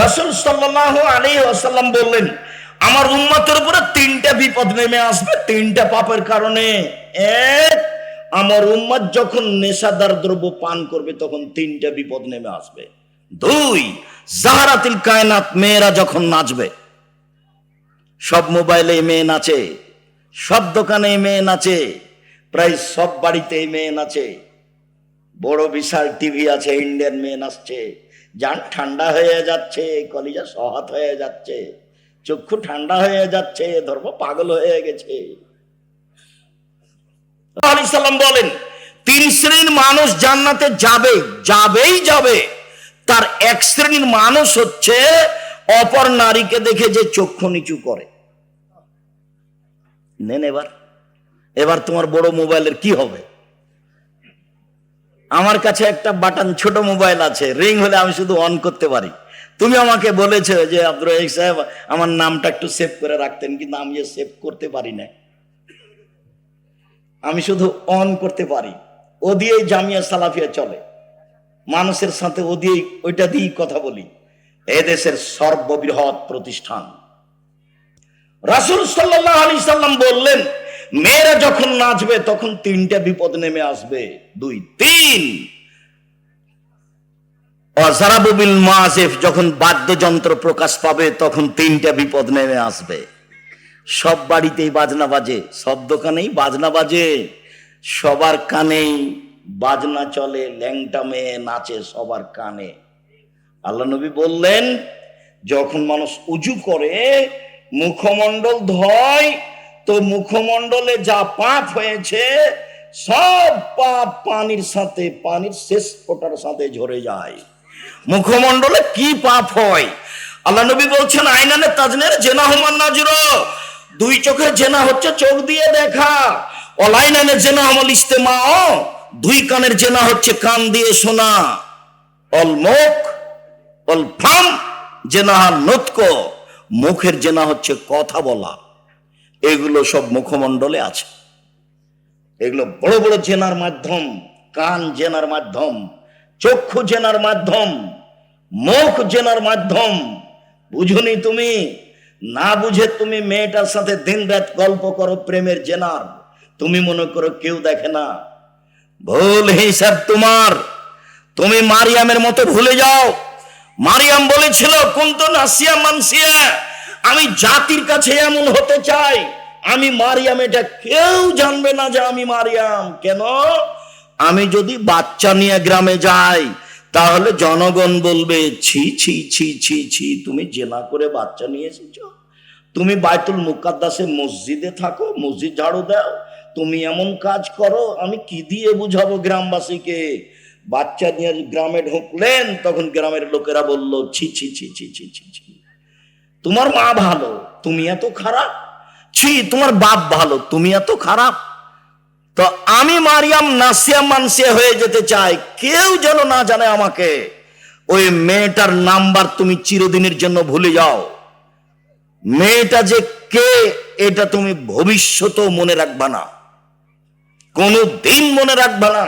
রাসুল সাল্লাহ আলী আসাল্লাম বললেন, আমার উম্মতের উপরে তিনটা বিপদ নেমে আসবে, তিনটা পাপের কারণে। এক, আমার উম্মত যখন নেশাদার দ্রব্য পান করবে, তখন তিনটা বিপদ নেমে আসবে। দুই, জাহারাতিল কায়নাত মেয়েরা যখন নাচবে, সব মোবাইলে মেয়ে নাচে, সব দোকানে মেয়ে নাচে, প্রায় সব বাড়িতে মেয়ে নাচে, বড় বিশাল টিভি আছে, ইন্ডিয়ান মেয়ে নাচছে। যান ঠান্ডা হয়ে যাচ্ছে, কলিজা সহাত হয়ে যাচ্ছে, চক্ষু ঠান্ডা হয়ে যাচ্ছে, ধর্ম পাগল হয়ে গেছে। বলেন, তিন শ্রেণির মানুষ জান্নাতে যাবে, যাবেই যাবে। তার এক শ্রেণির মানুষ হচ্ছে অপর নারীকে দেখে যে চক্ষু নিচু করে। নেন এবার। এবার তোমার বড় মোবাইলের কি হবে? আমার কাছে একটা বাটন, ছোট মোবাইল আছে রিং হলে আমি শুধু অন করতে পারি। তুমি আমাকে বলেছ যে আব্দুর রহিক সাহেব, আমার নামটা একটু সেভ করে রাখতেন, কিন্তু আমি সেভ করতে পারি না। আমি শুধু অন করতে পারি। ও দিয়েই জামিয়া সালাফিয়া চলে। মানুষের সাথে ও দিয়েই, ওইটা দিয়েই কথা বলি। এদেশের সর্ববৃহৎ প্রতিষ্ঠান। রাসুল সাল্লাহ আলি সাল্লাম বললেন মেয়েরা যখন নাচবে, তখন তিনটা বিপদ নেমে আসবে। দুই, তিন। অজারাবুবিল মাসেফ যখন বাদ্যযন্ত্র প্রকাশ পাবে, তখন তিনটা বিপদ নেমে আসবে। সব বাড়িতেই বাজনা বাজে, সব দোকানেই বাজনা বাজে। সবার কানেই বাজনা চলে, ল্যাংটা মেয়ে নাচে সবার কানে। আল্লাহ নবী বললেন, যখন মানুষ উজু করে, মুখমণ্ডল ধয় তো মুখমণ্ডলে যা পাপ হয়েছে, সব পাপ পানির সাথে, পানির শেষ ফোটার সাথে ঝরে যায়। মুখমণ্ডলে কি পাপ হয়? আল্লাহ নবী বলছেন আইনানে তাজনের জেনা হুমান নাজর। দুই চোখের জেনা হচ্ছে চোখ দিয়ে দেখা। অলাইনানে জেনা হমল ইস্তেমা। দুই কানের জেনা হচ্ছে কান দিয়ে শোনা। অল মুখ, অল ফাম, জেনা নতক। মুখের জেনা হচ্ছে কথা বলা। এগুলো সব মুখমণ্ডলে আছে। এগুলো বড় বড় জেনার মাধ্যম, কান জেনার মাধ্যম, চক্ষু জেনার মাধ্যম, মুখ জেনার মাধ্যম। বুঝুনি তুমি? না বুঝে তুমি মেয়েটার সাথে দিন রাত গল্প করো প্রেমের জেনার। তুমি মনে করো কেউ দেখে না। ভুল হিসাব তোমার। তুমি মারিয়ামের মতো ভুলে যাও। মারিয়াম বলেছিল কুন্ত নাসিয়া মানসিয়া। আমি জাতির কাছে এমন হতে চাই। আমি মারিয়াম, এটা কেউ জানবে না যে আমি মারিয়াম। কেন? আমি যদি বাচ্চা নিয়ে গ্রামে যাই, তাহলে জনগণ বলবে, ছি ছি ছি ছি ছি, তুমি জেনা করে বাচ্চা নিয়ে এসেছ। তুমি বাইতুল মুকাদ্দাসে মসজিদে থাকো, মসজিদ ঝাড়ু দাও। তুমি এমন কাজ করো, আমি কি দিয়ে বুঝাবো গ্রামবাসীকে? বাচ্চা নিয়ে গ্রামে ঢুকলেন, তখন গ্রামের লোকেরা বলল ছি ছি ছি ছি ছি ছি ছি। তোমার মা ভালো, তুমি এত খারাপ? ছি, তোমার বাপ ভালো, তুমি এত খারাপ? তো আমি মারিয়াম নাসিয়া মানসিয়া হয়ে যেতে চাই, কেউ যেন না জানে আমাকে। ওই মেয়েটার নাম্বার তুমি চিরদিনের জন্য ভুলে যাও। মেয়েটা যে কে, এটা তুমি ভবিষ্যতেও মনে রাখবা না। কোনো দিন মনে রাখবা না।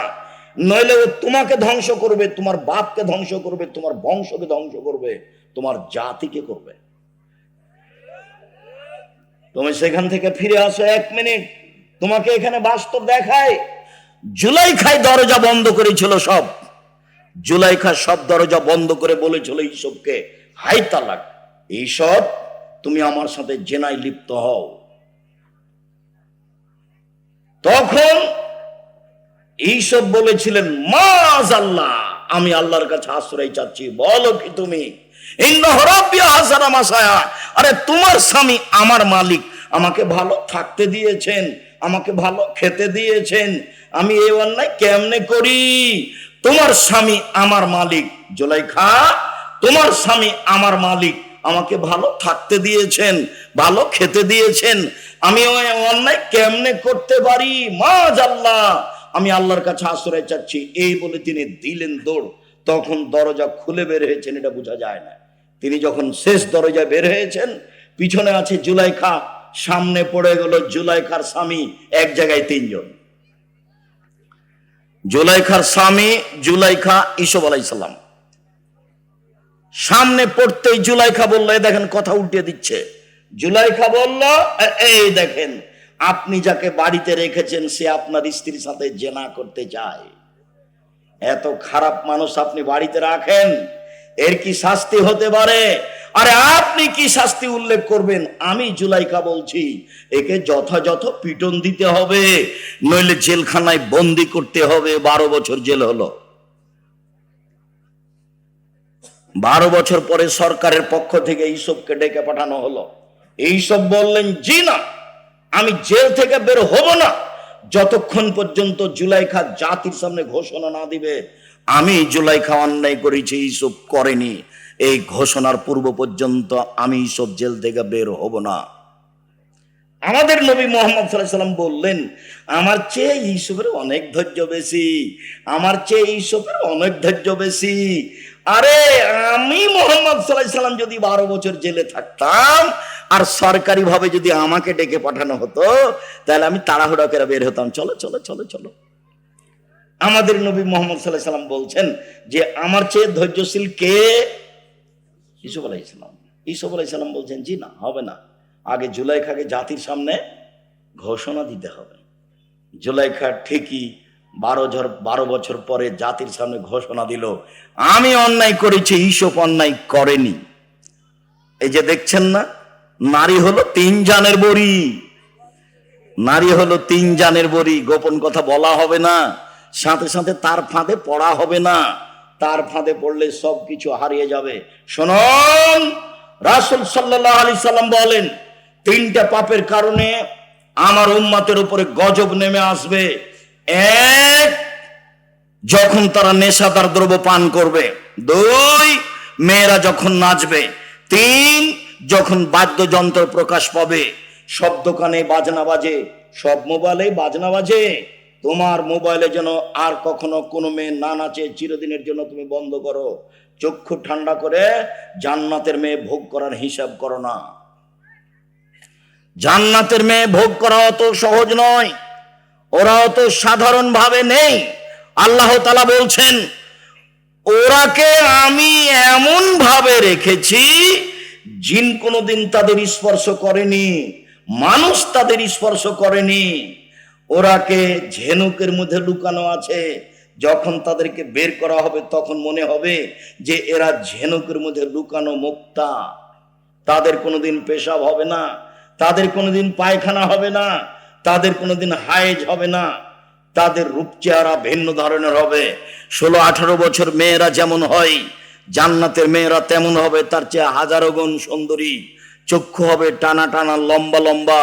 নইলে ও তোমাকে ধ্বংস করবে, তোমার বাপকে ধ্বংস করবে, তোমার বংশকে ধ্বংস করবে, তোমার জাতিকে করবে। তুমি সেখান থেকে ফিরে আসো এক মিনিট। তোমাকে এখানে বাস্তব দেখায়। জুলাই খাই দরজা বন্ধ করেছিল সব। জুলাইখা সব দরজা বন্ধ করে বলেছিল এইসবকে হাই তালাক এইসব তুমি আমার সাথে জেনায় লিপ্ত হও। তখন এইসব বলেছিলেন মাজ আল্লাহ, আমি আল্লাহর কাছে আশ্রয় চাচ্ছি। বলো কি তুমি? আরে তোমার স্বামী আমার মালিক, আমাকে ভালো থাকতে দিয়েছেন, আমাকে ভালো খেতে দিয়েছেন, আমি এই অন্যায় কেমনে করি? তোমার স্বামী আমার মালিক, জোলাইখা, তোমার স্বামী আমার মালিক, আমাকে ভালো থাকতে দিয়েছেন, ভালো খেতে দিয়েছেন, আমি অন্যায় কেমনে করতে পারি? মা আল্লাহ আমি আল্লাহর কাছে আশ্রয় চাচ্ছি। এই বলে তিনি দিলেন দৌড়। তখন দরজা খুলে বের হয়েছেন, এটা বোঝা যায় না। তিনি যখন শেষ দরজায় বের হয়েছেন, পিছনে আছে জুলাইখা, সামনে পড়ে গেল জুলাইখার স্বামী, এক জায়গায় তিনজন। জুলাইখার স্বামী, জুলাইখা ইসব আলাইসাল্লাম সামনে পড়তেই জুলাইখা বলল "এই দেখেন কথা উল্টে দিচ্ছে। জুলাইখা বলল এই দেখেন, আপনি যাকে বাড়িতে রেখেছেন, সে আপনার স্ত্রীর সাথে জেনা করতে চায়। এত খারাপ মানুষ আপনি বাড়িতে রাখেন এর কি শাস্তি হতে পারে? আরে আপনি কি শাস্তি উল্লেখ করবেন? আমি জুলাইকা বলছি, একে যথাযথ পিটন দিতে হবে, নইলে জেলখানায় বন্দি করতে হবে, বারো বছর জেল হলো। বারো বছর পরে সরকারের পক্ষ থেকে এইসবকে ডেকে পাঠানো হলো। এইসব বললেন, জি না, আমি জেল থেকে বের হব না। যতক্ষণ পর্যন্ত জুলাইখা জাতির সামনে ঘোষণা না দিবে আমি জুলাইখা অন্যায় করেছি, এইসব করেনি। এই ঘোষণার পূর্ব পর্যন্ত আমি এইসব জেল থেকে বের হব না। আমাদের নবী মোহাম্মদ সাল্লাম বললেন, আমার চেয়ে ইসবের অনেক ধৈর্য বেশি, আমার চেয়ে ইসবের অনেক ধৈর্য বেশি। আরে, আমি মোহাম্মদ সাল্লাম যদি বারো বছর জেলে থাকতাম, আর সরকারি ভাবে যদি আমাকে ডেকে পাঠানো হতো, তাহলে আমি তাড়াহুড়া করে বের হতাম। চলো চলো চলো চলো। আমাদের নবী মোহাম্মদ সাল্লাহ সাল্লাম বলছেন যে, আমার চেয়ে ধৈর্যশীল কে? ইসুফ আলাইসালাম ইসুফ আলাইসালাম বলছেন, জি না, হবে না। আগে জুলাইখাকে জাতির সামনে ঘোষণা দিতে হবে। জুলাইখা ঠিকই বারো ঝর, বারো বছর পরে জাতির সামনে ঘোষণা দিল। আমি অন্যায় করেছি ইসব অন্যায় করেনি। এই যে দেখছেন না, নারী হলো তিন জানের বড়ি। নারী হলো তিন জানের বড়ি। গোপন কথা বলা হবে না। সাথে সাথে তার ফাঁদে পড়া হবে না। তার ফাঁদে পড়লে সব কিছু হারিয়ে যাবে। শোনন, রাসুল সাল্লাহ আলি সাল্লাম বলেন, তিনটা পাপের কারণে আমার উম্মাতের উপরে গজব নেমে আসবে। এক, যখন তারা নেশাদার দ্রব্য পান করবে। দুই, মেয়েরা যখন নাচবে। তিন, যখন বাদ্যযন্ত্র প্রকাশ পাবে। সব দোকানে বাজনা বাজে, সব মোবাইলে বাজনা বাজে। তোমার মোবাইলে যেন আর কখনো কোনো মেয়ে না নাচে, চিরদিনের জন্য তুমি বন্ধ করো। চক্ষু ঠান্ডা করে জান্নাতের মেয়ে ভোগ করার হিসাব করো না। জান্নাতের মেয়ে ভোগ করা অত সহজ নয়। ওরা অত সাধারণ ভাবে নেই। আল্লাহ তালা বলছেন, ওরাকে আমি এমন ভাবে রেখেছি, জিন কোনোদিন তাদের স্পর্শ করেনি, মানুষ তাদের স্পর্শ করেনি। ওরাকে ঝেনুকের মধ্যে লুকানো আছে? যখন তাদেরকে বের করা হবে, তখন মনে হবে যে এরা ঝেনুকের মধ্যে লুকানো মুক্তা। তাদের কোনোদিন পেশাব হবে না, তাদের কোনোদিন পায়খানা হবে না, তাদের কোনোদিন হায়েজ হবে না। তাদের রূপ চেহারা ভিন্ন ধরনের হবে। ষোলো, আঠারো বছর মেয়েরা যেমন হয়, জান্নাতের মেয়েরা তেমন হবে। তার চেয়ে হাজারো গুণ সুন্দরী। চক্ষু হবে টানা টানা, লম্বা লম্বা।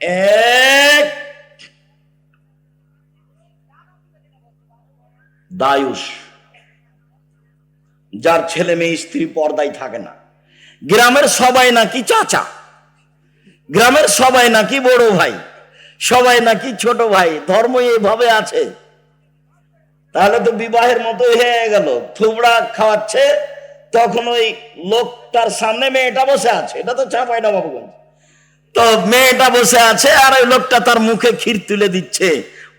এক। দায়ুষ। যার ছেলে মেয়ে স্ত্রী পর্দায় থাকে না। গ্রামের সবাই নাকি চাচা। গ্রামের সবাই নাকি বড় ভাই। সবাই নাকি ছোট ভাই। ধর্ম এইভাবে আছে। তাহলে তো বিবাহের মতো হয়ে গেল। থুবড়া খাওয়াচ্ছে, তখন ওই লোকটার সামনে মেয়েটা বসে আছে। এটা তো চাপাই না বাবুগঞ্জ তো মেয়েটা বসে আছে আর ওই লোকটা তার মুখে ক্ষীর তুলে দিচ্ছে।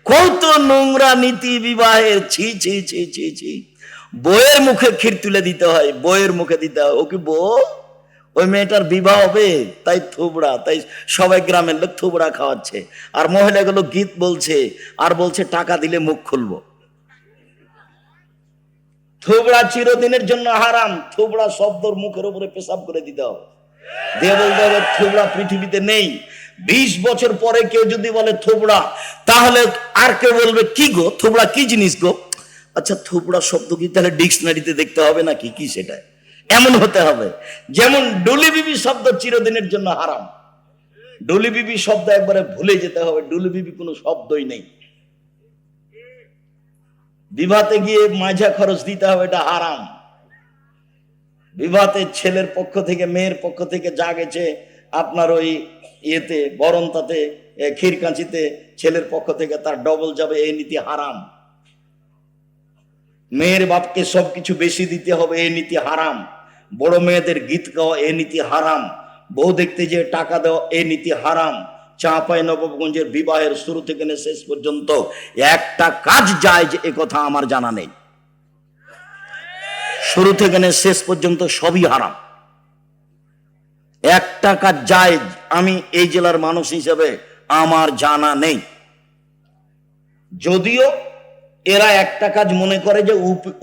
কত নোংরা নীতি বিবাহের, ছি ছি ছি ছি ছি। বইয়ের মুখে ক্ষীর তুলে দিতে হয় বইয়ের মুখে দিতে হয়। ও কি বউ? ওই মেয়েটার বিবাহ হবে? তাই থুবড়া, তাই সবাই গ্রামের লোক থুবড়া খাওয়াচ্ছে। আর মহিলাগুলো গীত বলছে, আর বলছে টাকা দিলে মুখ খুলবো। থুবড়া চিরদিনের জন্য হারাম, থুবড়া শব্দর মুখের উপরে পেশাব করে দিতে হবে। বলতে হবে পৃথিবীতে নেই। বিশ বছর পরে কেউ যদি বলে থুবড়া, তাহলে আর কেউ বলবে, কি গো? থুবড়া কি জিনিস গো? আচ্ছা থুবড়া শব্দ কি? তাহলে ডিকশনারিতে দেখতে হবে নাকি? কি সেটা? এমন হতে হবে। যেমন ডুলি বিবি শব্দ চিরদিনের জন্য হারাম। ডুলি বিবি শব্দ একবারে ভুলে যেতে হবে ডুলি বিবি কোনো শব্দই নেই। বিবাহতে গিয়ে মাঝা খরচ দিতে হবে, এটা হারাম। বিবাহতে ছেলের পক্ষ থেকে মেয়ের পক্ষ থেকে যা গেছে আপনার ওই ইয়েতে বরন্তাতে এ, ক্ষীরকাঁচিতে ছেলের পক্ষ থেকে তার ডবল যাবে এই নীতি হারাম। মেয়ের বাপকে সবকিছু বেশি দিতে হবে এই নীতি হারাম। বড় মেয়েদের গীত গাওয়া এই নীতি হারাম। বউ দেখতে যে টাকা দেওয়া এই নীতি হারাম। চাঁপাই নবগঞ্জের বিবাহের শুরু থেকে শেষ পর্যন্ত একটা কাজ যায় যে এ কথা আমার জানা নেই। শুরু থেকে শেষ পর্যন্ত সবই হারাম। একটা কাজ যায়, আমি এই জেলার মানুষ হিসেবে আমার জানা নেই। যদিও এরা একটা কাজ মনে করে যে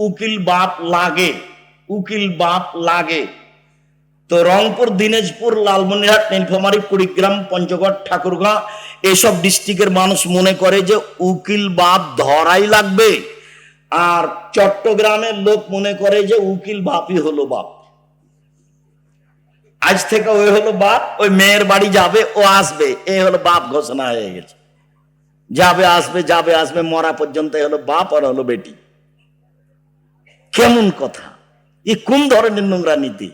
উকিল বাপ লাগে, উকিল বাপ লাগে। তো রংপুর, দিনাজপুর, লালমনিরহাট, নীলফামারী, কুড়িগ্রাম, পঞ্চগড়, ঠাকুরগাঁ, এসব ডিস্ট্রিক্টের মানুষ মনে করে যে উকিল বাপ ধরাই লাগবে। আর চট্টগ্রামের লোক মনে করে যে উকিল বাপই হলো বাপ। আজ থেকে ওই হলো বাপ, ওই মেয়ের বাড়ি যাবে, ও আসবে। এ হলো বাপ ঘোষণা হয়ে গেছে। যাবে, আসবে যাবে, আসবে, মরা পর্যন্ত হলো বাপ আর হলো বেটি। কেমন কথা? এ কোন ধরনের নোংরা নীতি?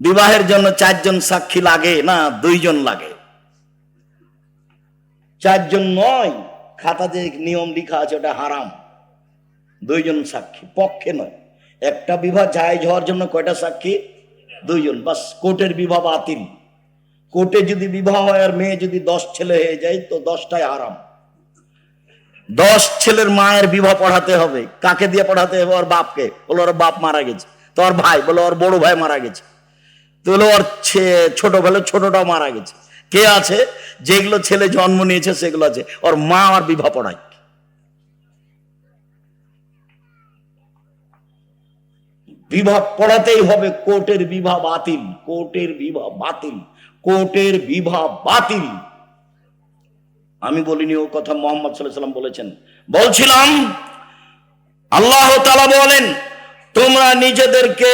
বিবাহের জন্য চারজন সাক্ষী লাগে না দুইজন লাগে? চারজন নয় খাতাতে নিয়ম লিখা আছে, ওটা হারাম। দুইজন সাক্ষী, পক্ষে নয়। একটা বিবাহ জায়েজ হওয়ার জন্য কয়টা সাক্ষী? দুইজন। বাস কোর্টের বিবাহ বাতিল। কোর্টে যদি বিবাহ হয় আর মেয়ে যদি দশ ছেলে হয়ে যায়, তো দশটাই আরাম দশ ছেলের মায়ের বিবাহ পড়াতে হবে। কাকে দিয়ে পড়াতে হবে? ওর বাপকে। বলো, ওর বাপ মারা গেছে। তো ওর ভাই, বলো, ওর বড় ভাই মারা গেছে। তো হলো ওর ছোট ভাই ছোটটাও মারা গেছে। কে আছে? যেগুলো ছেলে জন্ম নিয়েছে, সেগুলো আছে। ওর মা আর বিবাহ পড়ায়। বিবাহ পড়াতেই হবে, কোর্টের বিবাহ বাতিল, কোর্টের বিবাহ বাতিল, কোর্টের বিবাহ বাতিল। আমি বলিনি ও কথা মোহাম্মদ সাল্লাম বলেছেন। বলছিলাম, আল্লাহ তালা বলেন, তোমরা নিজেদেরকে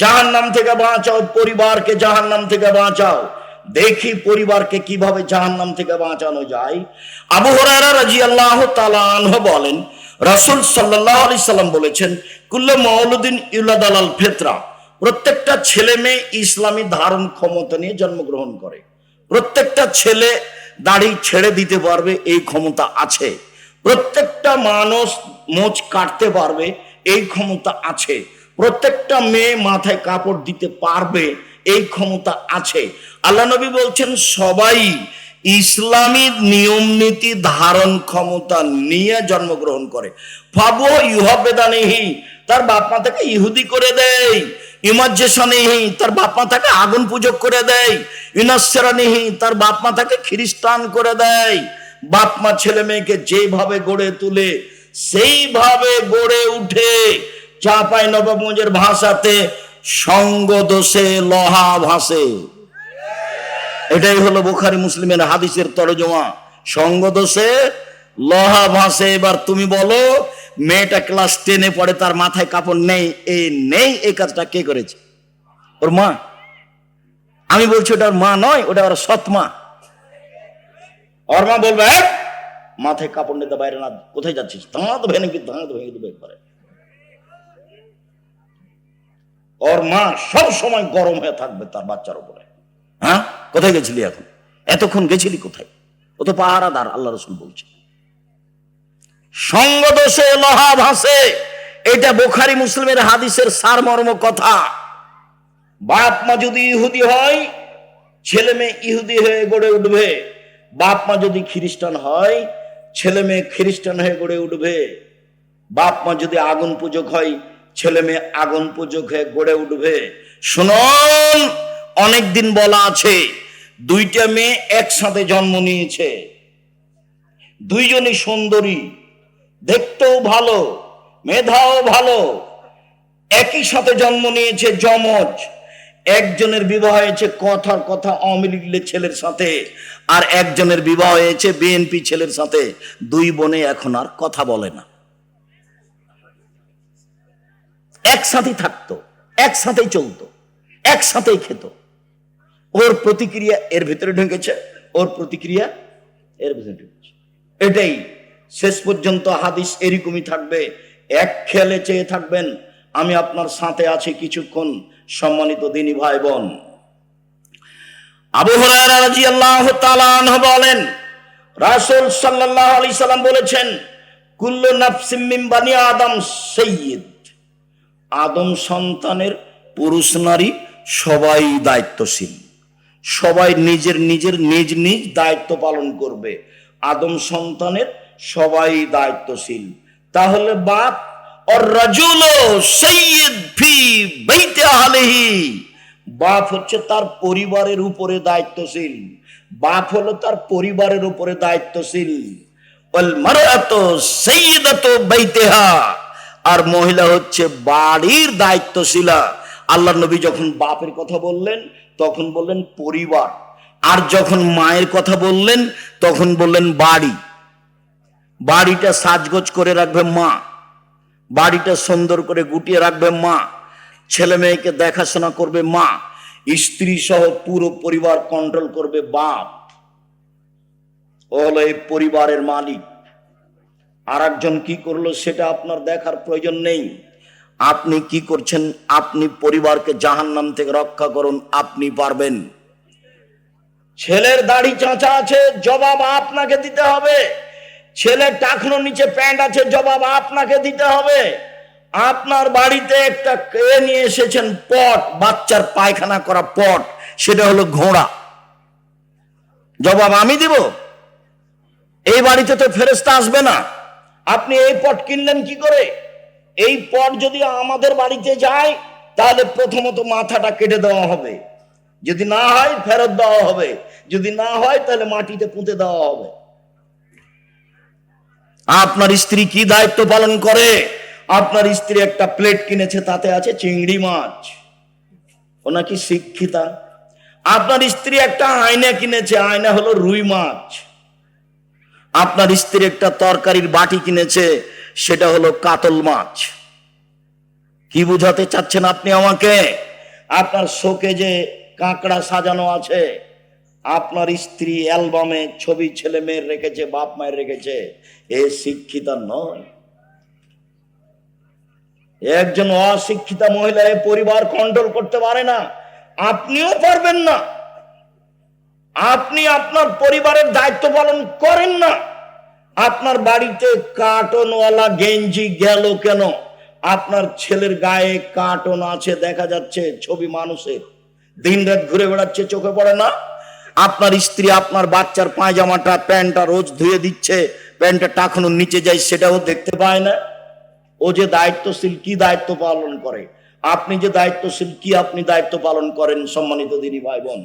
জাহান নাম থেকে বাঁচাও, পরিবারকে জাহান নাম থেকে বাঁচাও। দেখি পরিবারকে কীভাবে জাহান নাম থেকে বাঁচানো যায়। আবু হরারা রাজি আল্লাহ তালাহ বলেন, রাসুল সাল্লাহ আলি সাল্লাম বলেছেন কুল্লে মৌলুদ্দিন ইউলাদ আল ফেতরা। প্রত্যেকটা ছেলে মেয়ে ইসলামী ধারণ ক্ষমতা নিয়ে জন্মগ্রহণ করে। প্রত্যেকটা ছেলে দাড়ি ছেড়ে দিতে পারবে, এই ক্ষমতা আছে। প্রত্যেকটা মানুষ মোচ কাটতে পারবে, এই ক্ষমতা আছে। প্রত্যেকটা মেয়ে মাথায় কাপড় দিতে পারবে, এই ক্ষমতা আছে। আল্লাহ নবী বলছেন, সবাই ইসলামী নিয়ম নীতি ধারণ ক্ষমতা নিয়ে জন্মগ্রহণ করে। ফাবু ইহবেদানিহি তার বাপ মা তাকে ইহুদি করে দেয়। ইমাজ্জেশনিহি তার বাপ মা তাকে আগুন পূজক করে দেয়। ইনাসরানিহি, তার বাপ মা তাকে খ্রিস্টান করে দেয়। বাপ মা ছেলে মেয়েকে যেভাবে গড়ে তুলে, সেইভাবে গড়ে উঠে চাপাই নবগঞ্জের ভাষাতে সঙ্গ দোষে লহা ভাসে। এটাই হলো বুখারি মুসলিমের হাদিসের তরজমা। সঙ্গ দোষে লহা ভাসে এবার তুমি বলো মেয়েটা ক্লাস টেনে পড়ে তার মাথায় কাপড় নেই এই নেই এই কাজটা কে করেছে? ওর মা। আমি বলছি ওটা ওর মা নয় ওটা ওর সৎ মা। ওর মা বলবে "এই, মাথায় কাপড় নিতে বাইরে না কোথায় যাচ্ছিস? দাঁত ভেঙে কি দাঁত ভেঙে দেবে একবারে। ওর মা সব সময় গরম হয়ে থাকবে তার বাচ্চার উপরে। হ্যাঁ? কোথায় গেছিলি এখন? এতক্ষণ গেছিলি কোথায়? ও তো পাহারাদার, আল্লাহ রসুল বলছে। সঙ্গ দোষে লোহা ভাসে এটা বোখারি মুসলিমের হাদিসের সারমর্ম কথা। বাপ মা যদি ইহুদি হয়, ছেলে মেয়ে ইহুদি হয়ে গড়ে উঠবে। বাপ মা যদি খ্রিস্টান হয়, ছেলে মেয়ে খ্রিস্টান হয়ে গড়ে উঠবে। বাপ মা যদি আগুন পূজক হয়, ছেলে মেয়ে আগুন পূজক হয়ে গড়ে উঠবে। শুনুন অনেকদিন বলা আছে, দুইটা মেয়ে একসাথে জন্ম নিয়েছে। দুইজনই সুন্দরী, দেখতেও ভালো, মেধাও ভালো, একই সাথে জন্ম নিয়েছে যমজ। একজনের বিবাহ হয়েছে কথার কথা আওয়ামী ছেলের সাথে, আর একজনের বিবাহ হয়েছে বিএনপি ছেলের সাথে। দুই বোনে এখন আর কথা বলে না। একসাথেই থাকতো, একসাথেই চলতো, একসাথেই খেত। ওর প্রতিক্রিয়া এর ভিতরে ঢুকেছে, ওর প্রতিক্রিয়া এর ভিতরে ঢুকেছে। এটাই শেষ পর্যন্ত হাদিস এরকমই থাকবে, এক খেয়ালে চেয়ে থাকবেন, আমি আপনার সাথে আছি কিছুক্ষণ, সম্মানিত দিনী ভাই বোন আবু তাআলা আনহু বলেন, রাসূল সাল্লাল্লাহু আলাইহি সাল্লাম বলেছেন, কুল্লু নাফসিম বানি আদম সাইয়্যিদ। আদম সন্তানের পুরুষ নারী সবাই দায়িত্বশীল। সবাই নিজের নিজের নিজ নিজ দায়িত্ব পালন করবে। আদম সন্তানের সবাই দায়িত্বশীল। তাহলে বাপ বাপ হচ্ছে তার পরিবারের উপরে দায়িত্বশীল। বাপ হলো তার পরিবারের উপরে দায়িত্বশীল। আর মহিলা হচ্ছে বাড়ির দায়িত্বশীলা। আল্লাহ নবী যখন বাপের কথা বললেন তখন বললেন পরিবার। আর যখন মায়ের কথা বললেন, তখন বললেন বাড়ি। বাড়িটা সাজগোজ করে রাখবে মা। বাড়িটা সুন্দর করে গুটিয়ে রাখবে মা। ছেলে মেয়েকে দেখাশোনা করবে মা। স্ত্রী সহ পুরো পরিবার কন্ট্রোল করবে বাপ। ও হলো এই পরিবারের মালিক। আর একজন কি করল সেটা আপনার দেখার প্রয়োজন নেই। আপনি কি করছেন? আপনি পরিবারকে জাহান্নাম থেকে রক্ষা করুন, আপনি পারবেন। ছেলের দাড়ি চাঁচা আছে, জবাব আপনাকে দিতে হবে। ছেলের টাকনো নিচে প্যান্ট আছে, জবাব আপনাকে দিতে হবে। আপনার বাড়িতে একটা কে নিয়ে এসেছেন পট, বাচ্চার পায়খানা করা পট, সেটা হলো ঘোড়া। জবাব আমি দিব? এই বাড়িতে তো ফেরস্তা আসবে না। আপনি এই পট কিনলেন কি করে? এই পট যদি আমাদের বাড়িতে যায়, তাহলে প্রথমত মাথাটা কেটে দেওয়া হবে। যদি না হয়, ফেরত দেওয়া হবে। যদি না হয়, তাহলে মাটিতে পুঁতে দেওয়া হবে। আপনার স্ত্রী কি দায়িত্ব পালন করে? আপনার স্ত্রী একটা প্লেট কিনেছে, তাতে আছে চিংড়ি মাছ। ও নাকি শিক্ষিতা। আপনার স্ত্রী একটা আয়না কিনেছে, আয়না হলো রুই মাছ। আপনার স্ত্রী একটা তরকারির বাটি কিনেছে সেটা হলো কাতল মাছ। কি বুঝাতে চাচ্ছেন আপনি আমাকে? আপনার শোকে যে কাঁকড়া সাজানো আছে, আপনার স্ত্রী অ্যালবামে ছবি ছেলে মেয়ের রেখেছে, বাপ মায়ের রেখেছে, এ শিক্ষিতা নয়। একজন অশিক্ষিতা মহিলা এ পরিবার কন্ট্রোল করতে পারে না। আপনিও পারবেন না। আপনি আপনার পরিবারের দায়িত্ব পালন করেন না। আপনার বাড়িতে কার্টনওয়ালা গেঞ্জি গেল কেন? আপনার ছেলের গায়ে কার্টন আছে, দেখা যাচ্ছে ছবি মানুষের। দিন রাত ঘুরে বেড়াচ্ছে, চোখে পড়ে না? আপনার স্ত্রী আপনার বাচ্চার পায়জামাটা, প্যান্টটা রোজ ধুয়ে দিচ্ছে, প্যান্টটা টাকানোর নিচে যায়, সেটাও দেখতে পায় না। ও যে দায়িত্বশীল, কি দায়িত্ব পালন করে? আপনি যে দায়িত্বশীল, কি আপনি দায়িত্ব পালন করেন, সম্মানিত দিনী ভাই বোন?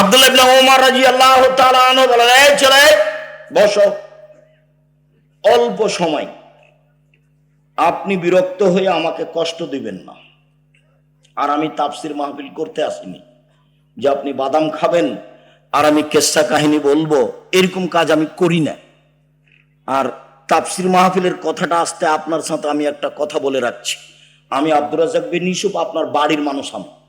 আব্দুল্লাহ ওমর তাআলা আনহু বলেন ছেলে বসো। অল্প সময়। আপনি বিরক্ত হয়ে আমাকে কষ্ট দিবেন না। আর আমি তাফসির মাহফিল করতে আসিনি। যে আপনি বাদাম খাবেন আর আমি কেসা কাহিনী বলব, এরকম কাজ আমি করি না। আর তাফসির মাহফিলের কথাটা আসতে আপনার সাথে আমি একটা কথা বলে রাখছি। আমি আব্দুর রাজাক বিন ইউসুফ, আপনার বাড়ির মানুষ আমি।